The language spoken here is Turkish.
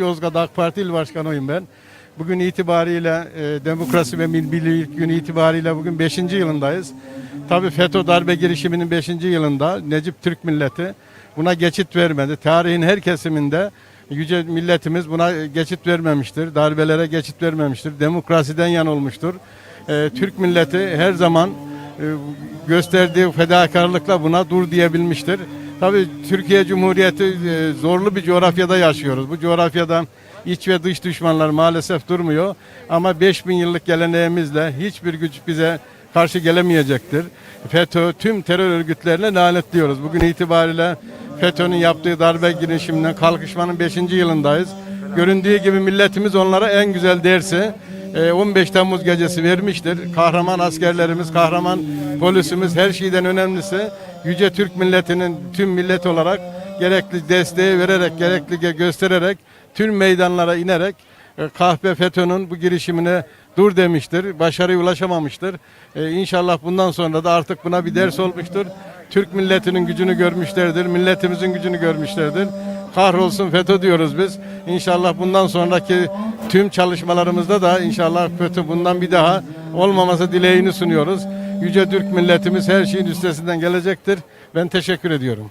Yozgat AK Parti İl Başkanıyım ben. Bugün itibariyle e, Demokrasi ve Milliyetçilik Günü itibariyle bugün 5. yılındayız. Tabii FETÖ darbe girişiminin 5. yılında Necip Türk milleti buna geçit vermedi. Tarihin her kesiminde yüce milletimiz buna geçit vermemiştir. Darbelere geçit vermemiştir. Demokrasiden yan olmuştur. E, Türk milleti her zaman e, gösterdiği fedakarlıkla buna dur diyebilmiştir. Tabii Türkiye Cumhuriyeti e, zorlu bir coğrafyada yaşıyoruz. Bu coğrafyada iç ve dış düşmanlar maalesef durmuyor. Ama 5000 yıllık geleneğimizle hiçbir güç bize karşı gelemeyecektir. FETÖ tüm terör örgütlerine lanetliyoruz. Bugün itibariyle FETÖ'nün yaptığı darbe girişiminden kalkışmanın 5. yılındayız. Göründüğü gibi milletimiz onlara en güzel dersi 15 Temmuz gecesi vermiştir. Kahraman askerlerimiz, kahraman polisimiz her şeyden önemlisi Yüce Türk milletinin tüm millet olarak gerekli desteği vererek, gerekli göstererek tüm meydanlara inerek e, kahpe FETÖ'nün bu girişimine dur demiştir. Başarıya ulaşamamıştır. E, İnşallah bundan sonra da artık buna bir ders olmuştur. Türk milletinin gücünü görmüşlerdir. Milletimizin gücünü görmüşlerdir. Kahrolsun FETÖ diyoruz biz. İnşallah bundan sonraki tüm çalışmalarımızda da inşallah FETÖ bundan bir daha olmaması dileğini sunuyoruz. Yüce Türk milletimiz her şeyin üstesinden gelecektir. Ben teşekkür ediyorum.